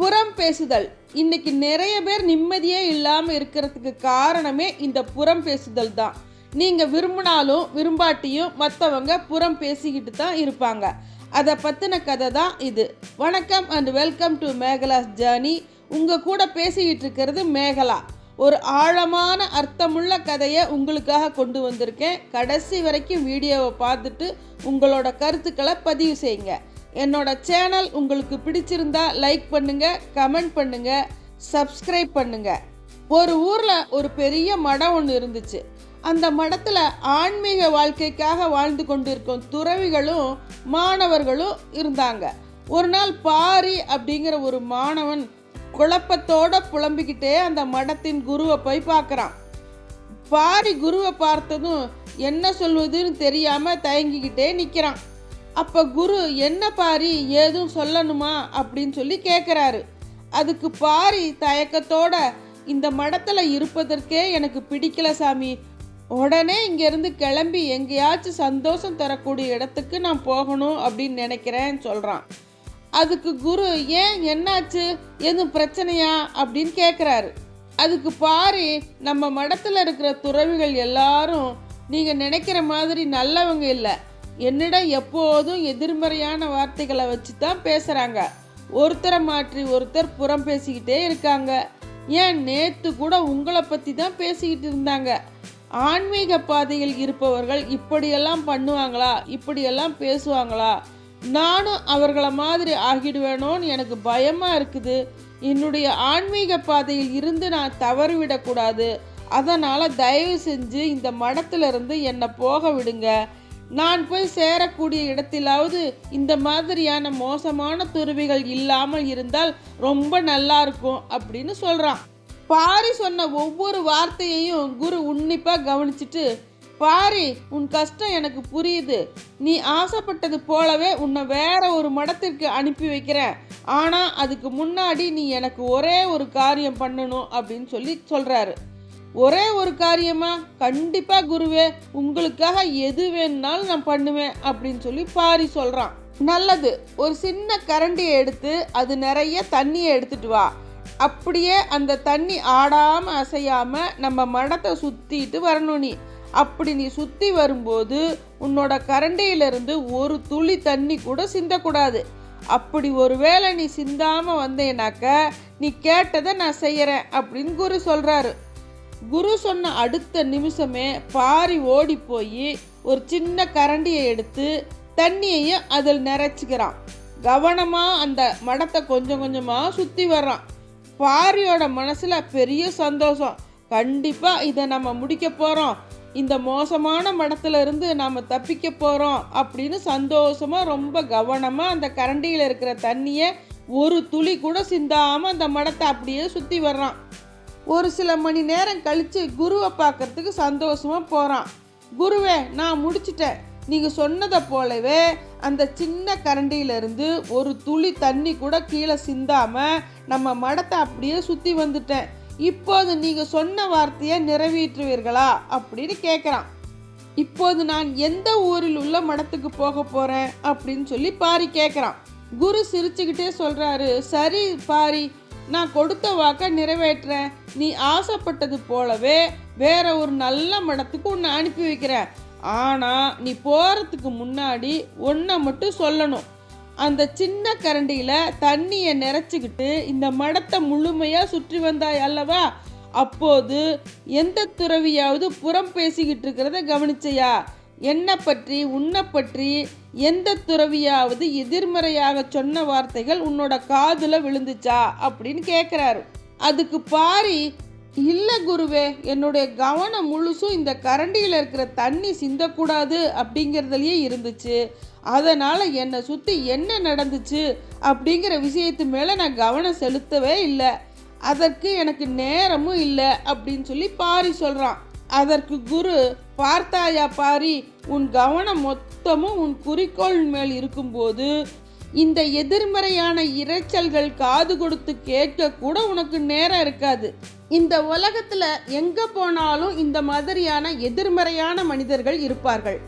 புறம் பேசுதல். இன்னைக்கு நிறைய பேர் நிம்மதியே இல்லாமல் இருக்கிறதுக்கு காரணமே இந்த புறம் பேசுதல் தான். நீங்கள் விரும்பினாலும் விரும்பாட்டியும் மற்றவங்க புறம் பேசிக்கிட்டு தான் இருப்பாங்க. அதை பற்றின கதை தான் இது. வணக்கம் and welcome to Megala's journey உங்கள் கூட பேசிக்கிட்டு இருக்கிறது மேகலா. ஒரு ஆழமான அர்த்தமுள்ள கதையை உங்களுக்காக கொண்டு வந்திருக்கேன். கடைசி வரைக்கும் வீடியோவை பார்த்துட்டு உங்களோட கருத்துக்களை பதிவு செய்யுங்க. என்னோட சேனல் உங்களுக்கு பிடிச்சிருந்தா லைக் பண்ணுங்க கமெண்ட் பண்ணுங்க சப்ஸ்கிரைப் பண்ணுங்க. ஒரு ஊரில் ஒரு பெரிய மடம் ஒன்று இருந்துச்சு. அந்த மடத்தில் ஆன்மீக வாழ்க்கைக்காக வாழ்ந்து கொண்டிருக்கும் துறவிகளும் மாணவர்களும் இருந்தாங்க. ஒரு நாள் பாரி அப்படிங்கிற ஒரு மாணவன் குழப்பத்தோட புலம்பிக்கிட்டே அந்த மடத்தின் குருவை போய் பார்க்குறான். பாரி குருவை பார்த்ததும் என்ன சொல்வதுன்னு தெரியாம தயங்கிக்கிட்டே நிற்கிறான் அப்போ குரு என்ன பாரி ஏதும் சொல்லணுமா அப்படின்னு சொல்லி கேட்குறாரு அதுக்கு பாரி தயக்கத்தோட இந்த மடத்தில் இருப்பதற்கே எனக்கு பிடிக்கல சாமி. உடனே இங்கேருந்து கிளம்பி எங்கேயாச்சும் சந்தோஷம் தரக்கூடிய இடத்துக்கு நான் போகணும் அப்படின்னு நினைக்கிறேன்னு சொல்கிறான் அதுக்கு குரு ஏன் என்னாச்சு? எதுவும் பிரச்சனையா? அப்படின்னு கேட்குறாரு அதுக்கு பாரு நம்ம மடத்தில் இருக்கிற துறவிகள் எல்லாரும் நீங்கள் நினைக்கிற மாதிரி நல்லவங்க இல்லை. என்னிடம் எப்போதும் எதிர்மறையான வார்த்தைகளை வச்சு தான் பேசுகிறாங்க ஒருத்தரை மாற்றி ஒருத்தர் புறம் பேசிக்கிட்டே இருக்காங்க. ஏன் நேற்று கூட உங்களை பற்றி தான் பேசிக்கிட்டு இருந்தாங்க. ஆன்மீக பாதையில் இருப்பவர்கள் இப்படியெல்லாம் பண்ணுவாங்களா? இப்படியெல்லாம் பேசுவாங்களா? நானும் அவர்களை மாதிரி ஆகிடுவேனோன்னு எனக்கு பயமாக இருக்குது. என்னுடைய ஆன்மீக பாதையில் இருந்து நான் தவறு விடக்கூடாது அதனால் தயவு செஞ்சு இந்த மடத்திலிருந்து என்னை போக விடுங்க. நான் போய் சேரக்கூடிய இடத்திலாவது இந்த மாதிரியான மோசமான துருவிகள் இல்லாமல் இருந்தால் ரொம்ப நல்லா இருக்கும் அப்படின்னு சொல்கிறான் பாரி சொன்ன ஒவ்வொரு வார்த்தையையும் குரு உன்னிப்பாக கவனிச்சிட்டு பாரி உன் கஷ்டம் எனக்கு புரியுது. நீ ஆசைப்பட்டது போலவே உன்னை வேற ஒரு மடத்திற்கு அனுப்பி வைக்கிறேன். ஆனால் அதுக்கு முன்னாடி நீ எனக்கு ஒரே ஒரு காரியம் பண்ணணும் அப்படின்னு சொல்லி சொல்கிறாரு ஒரே ஒரு காரியமா? கண்டிப்பாக குருவே உங்களுக்காக எது வேணுனாலும் நான் பண்ணுவேன் அப்படின்னு சொல்லி பாரி சொல்கிறான் நல்லது ஒரு சின்ன கரண்டியை எடுத்து அது நிறைய தண்ணியை எடுத்துட்டு வா. அப்படியே அந்த தண்ணி ஆடாமல் அசையாமல் நம்ம மடத்தை சுற்றிட்டு வரணும் நீ. அப்படி நீ சுற்றி வரும்போது உன்னோட கரண்டியிலிருந்து ஒரு துளி தண்ணி கூட சிந்தக்கூடாது. அப்படி ஒருவேளை நீ சிந்தாம வந்தேனாக்க நீ கேட்டதை நான் செய்யறேன் அப்படின்னு குரு சொல்றாரு. குரு சொன்ன அடுத்த நிமிஷமே பாரி ஓடி போய் ஒரு சின்ன கரண்டியை எடுத்து தண்ணியையும் அதில் நிறைச்சிக்கிறான். கவனமாக அந்த மடத்தை கொஞ்சம் கொஞ்சமாக சுற்றி வர்றான். பாரியோட மனசில் பெரிய சந்தோஷம். கண்டிப்பாக இதை நம்ம முடிக்க போகிறோம் இந்த மோசமான மடத்துல இருந்து தப்பிக்க போகிறோம் அப்படின்னு சந்தோஷமாக ரொம்ப கவனமாக அந்த கரண்டியில் இருக்கிற தண்ணியை ஒரு துளி கூட சிந்தாமல் அந்த மடத்தை அப்படியே சுற்றி வர்றான். ஒரு சில மணி நேரம் கழித்து குருவை பார்க்கறதுக்கு சந்தோஷமாக போகிறான் குருவே நான் முடிச்சிட்டேன். நீங்கள் சொன்னதை போலவே அந்த சின்ன கரண்டியிலிருந்து ஒரு துளி தண்ணி கூட கீழே சிந்தாமல் நம்ம மடத்தை அப்படியே சுற்றி வந்துட்டேன். இப்போது நீங்கள் சொன்ன வார்த்தையை நிறைவேற்றுவீர்களா அப்படின்னு கேட்குறான் இப்போது நான் எந்த ஊரில் உள்ள மடத்துக்கு போக போகிறேன் அப்படின்னு சொல்லி பாரி கேட்குறான் குரு சிரிச்சுக்கிட்டே சொல்கிறாரு சரி பாரி நான் கொடுத்த வாக்க நிறைவேற்றுறேன். நீ ஆசைப்பட்டது போலவே வேற ஒரு நல்ல மடத்துக்கு உன்னை அனுப்பி வைக்கிறேன். ஆனால் நீ போகிறதுக்கு முன்னாடி ஒன்றை மட்டும் சொல்லணும். அந்த சின்ன கரண்டியில் தண்ணியை நிறச்சிக்கிட்டு இந்த மடத்தை முழுமையாக சுற்றி வந்தாய் அல்லவா? அப்போது எந்த துறவியாவது புறம் பேசிக்கிட்டு இருக்கிறத கவனிச்சையா? என்னை பற்றி உன்னை பற்றி எந்த துறவியாவது எதிர்மறையாக சொன்ன வார்த்தைகள் உன்னோட காதில் விழுந்துச்சா அப்படின்னு கேட்குறாரு அதுக்கு பாரி இல்லை குருவே என்னுடைய கவனம் முழுசும் இந்த கரண்டியில் இருக்கிற தண்ணி சிந்தக்கூடாது அப்படிங்கிறதுலையே இருந்துச்சு. அதனால் என்னை சுற்றி என்ன நடந்துச்சு அப்படிங்கிற விஷயத்து மேலே நான் கவனம் செலுத்தவே இல்லை. அதற்கு எனக்கு நேரமும் இல்லை அப்படின்னு சொல்லி பாரி சொல்கிறான் அதற்கு குரு பார்த்தாயா பாரி உன் கவனம் மொத்தமும் உன் குறிக்கோள் மேல் இருக்கும்போது இந்த எதிர்மறையான இரைச்சல்கள் காது கொடுத்து கேட்க கூட உனக்கு நேரம் இருக்காது. இந்த உலகத்துல எங்க போனாலும் இந்த மாதிரியான எதிர்மறையான மனிதர்கள் இருப்பார்கள்.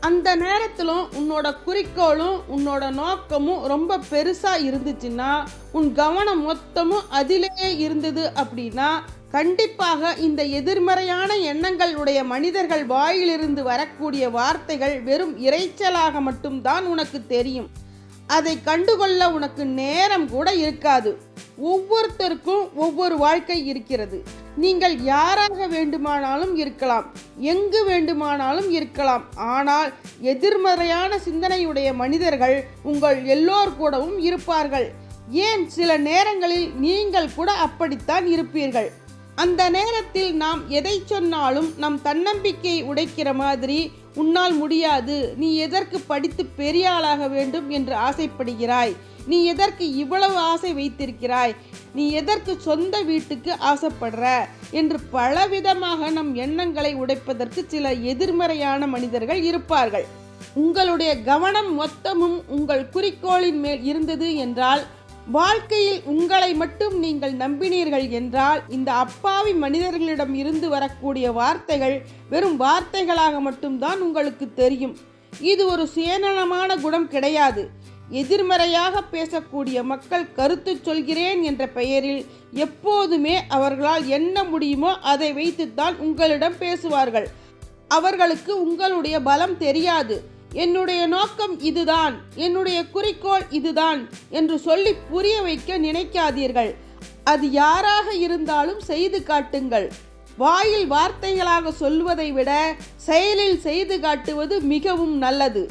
அந்த நேரத்திலும் உன்னோட குறிக்கோளும் உன்னோட நோக்கமும் ரொம்ப பெருசாக இருந்துச்சுன்னா உன் கவனம் மொத்தமும் அதிலேயே இருந்தது அப்படின்னா கண்டிப்பாக இந்த எதிர்மறையான எண்ணங்கள் உடைய மனிதர்கள் வாயிலிருந்து வரக்கூடிய வார்த்தைகள் வெறும் இரைச்சலாக மட்டும்தான் உனக்கு தெரியும். அதை கண்டுகொள்ள உனக்கு நேரம் கூட இருக்காது. ஒவ்வொருத்தருக்கும் ஒவ்வொரு வாழ்க்கை இருக்கிறது. நீங்கள் யாராக வேண்டுமானாலும் இருக்கலாம். எங்கு வேண்டுமானாலும் இருக்கலாம். ஆனால் எதிர்மறையான சிந்தனையுடைய மனிதர்கள் உங்கள் எல்லோர் கூடவும் இருப்பார்கள். ஏன் சில நேரங்களில் நீங்கள் கூட அப்படித்தான் இருப்பீர்கள்? அந்த நேரத்தில் நாம் எதை சொன்னாலும் நம் தன்னம்பிக்கையை உடைக்கிற மாதிரி உன்னால் முடியாது. நீ எதற்கு படித்து பெரிய ஆளாக வேண்டும்? என்று ஆசைப்படுகிறாய். நீ எதற்கு இவ்வளவு ஆசை வைத்திருக்கிறாய்? நீ எதற்கு சொந்த வீட்டுக்கு ஆசைப்படுற? என்று பலவிதமாக நம் எண்ணங்களை உடைப்பதற்கு சில எதிர்மறையான மனிதர்கள் இருப்பார்கள். உங்களுடைய கவனம் மொத்தமும் உங்கள் குறிக்கோளின் மேல் இருந்தது என்றால் வாழ்க்கையில் உங்களை மட்டும் நீங்கள் நம்பினீர்கள் என்றால் இந்த அப்பாவி மனிதர்களிடம் இருந்து வரக்கூடிய வார்த்தைகள் வெறும் வார்த்தைகளாக மட்டும்தான் உங்களுக்கு தெரியும். இது ஒரு சுயநலமான குணம் கிடையாது. எதிர்மறையாக பேசக்கூடிய மக்கள் கருத்து சொல்கிறேன் என்ற பெயரில் எப்போதுமே அவர்களால் என்ன முடியுமோ அதை வைத்துத்தான் உங்களிடம் பேசுவார்கள். அவர்களுக்கு உங்களுடைய பலம் தெரியாது. என்னுடைய நோக்கம் இதுதான் என்னுடைய குறிக்கோள் இதுதான் என்று சொல்லி புரிய வைக்க நினைக்காதீர்கள். அது யாராக இருந்தாலும் செய்து காட்டுங்கள். வாயில் வார்த்தைகளாக சொல்வதை விட செயலில் செய்து காட்டுவது மிகவும் நல்லது.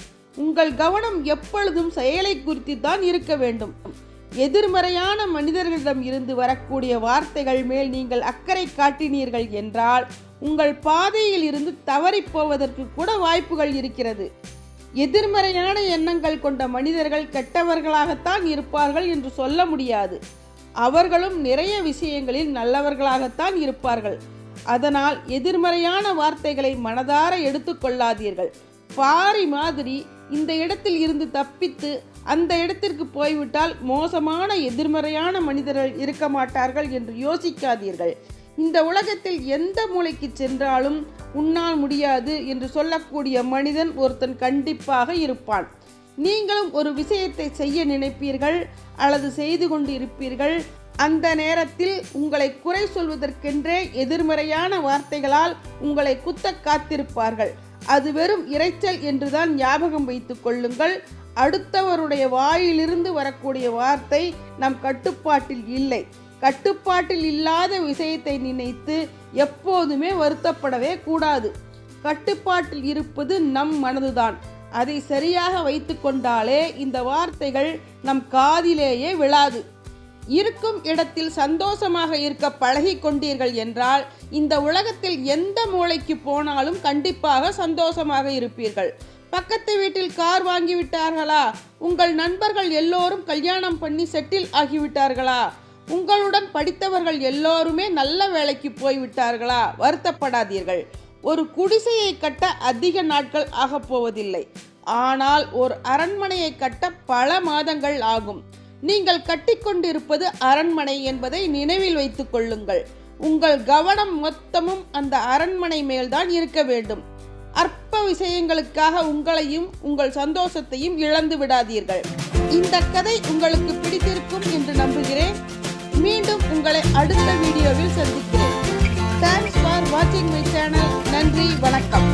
உங்கள் கவனம் எப்பொழுதும் செயலை குறித்து தான் இருக்க வேண்டும். எதிர்மறையான மனிதர்களிடம் இருந்து வரக்கூடிய வார்த்தைகள் மேல் நீங்கள் அக்கறை காட்டினீர்கள் என்றால் உங்கள் பாதையில் இருந்து தவறிப் போவதற்கு கூட வாய்ப்புகள் இருக்கிறது. எதிர்மறையான எண்ணங்கள் கொண்ட மனிதர்கள் கெட்டவர்களாகத்தான் இருப்பார்கள் என்று சொல்ல முடியாது. அவர்களும் நிறைய விஷயங்களில் நல்லவர்களாகத்தான் இருப்பார்கள். அதனால் எதிர்மறையான வார்த்தைகளை மனதார எடுத்துக்கொள்ளாதீர்கள் பாரி மாதிரி இந்த இடத்தில் இருந்து தப்பித்து அந்த இடத்திற்கு போய்விட்டால் மோசமான எதிர்மறையான மனிதர்கள் இருக்க மாட்டார்கள் என்று யோசிக்காதீர்கள். இந்த உலகத்தில் எந்த மூளைக்கு சென்றாலும் உன்னால் முடியாது என்று சொல்லக்கூடிய மனிதன் ஒருத்தன் கண்டிப்பாக இருப்பான். நீங்களும் ஒரு விஷயத்தை செய்ய நினைப்பீர்கள் அல்லது செய்து கொண்டு இருப்பீர்கள் அந்த நேரத்தில் உங்களை குறை சொல்வதற்கென்றே எதிர்மறையான வார்த்தைகளால் உங்களை குத்த காத்திருப்பார்கள். அது வெறும் இரைச்சல் என்றுதான் ஞாபகம் வைத்துக் கொள்ளுங்கள். அடுத்தவருடைய வாயிலிருந்து வரக்கூடிய வார்த்தை நம் கட்டுப்பாட்டில் இல்லை. கட்டுப்பாட்டில் இல்லாத விஷயத்தை நினைத்து எப்போதுமே வருத்தப்படவே கூடாது. கட்டுப்பாட்டில் இருப்பது நம் மனதுதான். அதை சரியாக வைத்து கொண்டாலே இந்த வார்த்தைகள் நம் காதிலேயே விழாது. இருக்கும் இடத்தில் சந்தோஷமாக இருக்க பழகி கொண்டீர்கள் என்றால் இந்த உலகத்தில் எந்த மூளைக்கு போனாலும் கண்டிப்பாக சந்தோஷமாக இருப்பீர்கள். பக்கத்து வீட்டில் கார் வாங்கிவிட்டார்களா? உங்கள் நண்பர்கள் எல்லோரும் கல்யாணம் பண்ணி செட்டில் ஆகிவிட்டார்களா? உங்களுடன் படித்தவர்கள் எல்லோருமே நல்ல வேலைக்கு போய்விட்டார்களா? வருத்தப்படாதீர்கள். ஒரு குடிசையை கட்ட அதிக நாட்கள் ஆகப் போவதில்லை. ஆனால் ஒரு அரண்மனையை கட்ட பல மாதங்கள் ஆகும். நீங்கள் கட்டிக்கொண்டிருப்பது அரண்மனை என்பதை நினைவில் வைத்துக் கொள்ளுங்கள். உங்கள் கவனம் மொத்தமும் அந்த அரண்மனை மேல்தான் இருக்க வேண்டும். அற்ப விஷயங்களுக்காக உங்களையும் உங்கள் சந்தோஷத்தையும் இழந்து விடாதீர்கள். இந்த கதை உங்களுக்கு பிடித்திருக்கும் என்று நம்புகிறேன். மீண்டும் உங்களை அடுத்த வீடியோவில் சந்திக்கிறேன் தேங்க்ஸ் ஃபார் வாட்சிங் மை சேனல் நன்றி வணக்கம்.